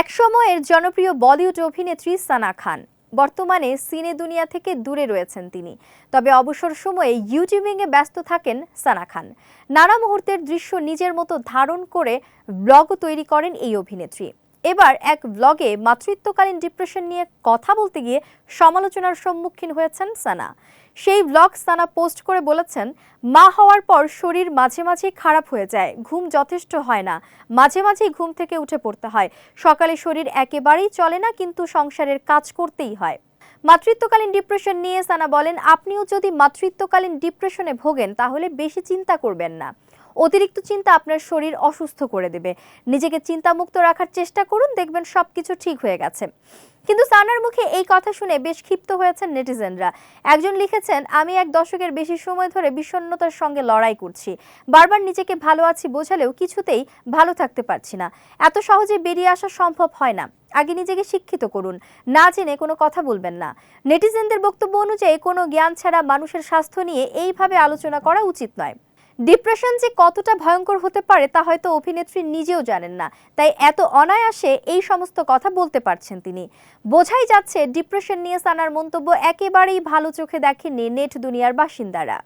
একসময়ের জনপ্রিয় বলিউড অভিনেত্রী সানা খান। বর্তমানে সিনে দুনিয়া থেকে দূরে রয়েছেন তিনি। তবে অবসর সময়ে ইউটিউবিংয়ে ব্যস্ত থাকেন সানা খান। নানা মুহূর্তের দৃশ্য নিজের মতো ধারণ করে ব্লগ তৈরি করেন এই অভিনেত্রী। এবার এক ব্লগে মাতৃত্বকালীন ডিপ্রেশন নিয়ে কথা বলতে গিয়ে সমালোচনার সম্মুখীন হয়েছেন সানা। সেই ব্লগ সানা পোস্ট করে বলেছেন, মা হওয়ার পর শরীর মাঝে মাঝে খারাপ হয়ে যায়, ঘুম যথেষ্ট হয় না, মাঝে মাঝেই ঘুম থেকে উঠে পড়তে হয়। সকালে শরীর একেবারেই চলে না, কিন্তু সংসারের কাজ করতেই হয়। মাতৃত্বকালীন ডিপ্রেশন নিয়ে সানা বলেন, আপনিও যদি মাতৃত্বকালীন ডিপ্রেশনে ভোগেন, তাহলে বেশি চিন্তা করবেন না। অতিরিক্ত চিন্তা আপনার শরীর অসুস্থ করে দেবে। নিজেকে চিন্তামুক্ত রাখার চেষ্টা করুন, দেখবেন সবকিছু ঠিক হয়ে গেছে। কিন্তু সানার মুখে এই কথা শুনে বেশ ক্ষিপ্ত হয়েছেন নেটিজেনরা। একজন লিখেছেন, আমি এক দশকের বেশি সময় ধরে বিষণ্ণতার সঙ্গে লড়াই করছি। বারবার নিজেকে ভালো আছি বোঝালেও কিছুতেই ভালো থাকতে পারছি না। এত সহজে বেরিয়ে আসা সম্ভব হয় না। আগে নিজেকে শিক্ষিত করুন। না জেনে কোনো কথা বলবেন না। নেটিজেনদের বক্তব্য অনুযায়ী কোনো জ্ঞান ছাড়া মানুষের স্বাস্থ্য নিয়ে এইভাবে আলোচনা করা উচিত নয়। ডিপ্রেশন যে কতটা ভয়ঙ্কর হতে পারে তা হয়তো অভিনেত্রী নিজেও জানেন না। তাই এত অনায়াসে এই সমস্ত কথা বলতে পারছেন তিনি। বোঝাই যাচ্ছে ডিপ্রেশন নিয়ে সানার মন্তব্য একেবারেই ভালো চোখে দেখেননি নেট দুনিয়ার বাসিন্দারা।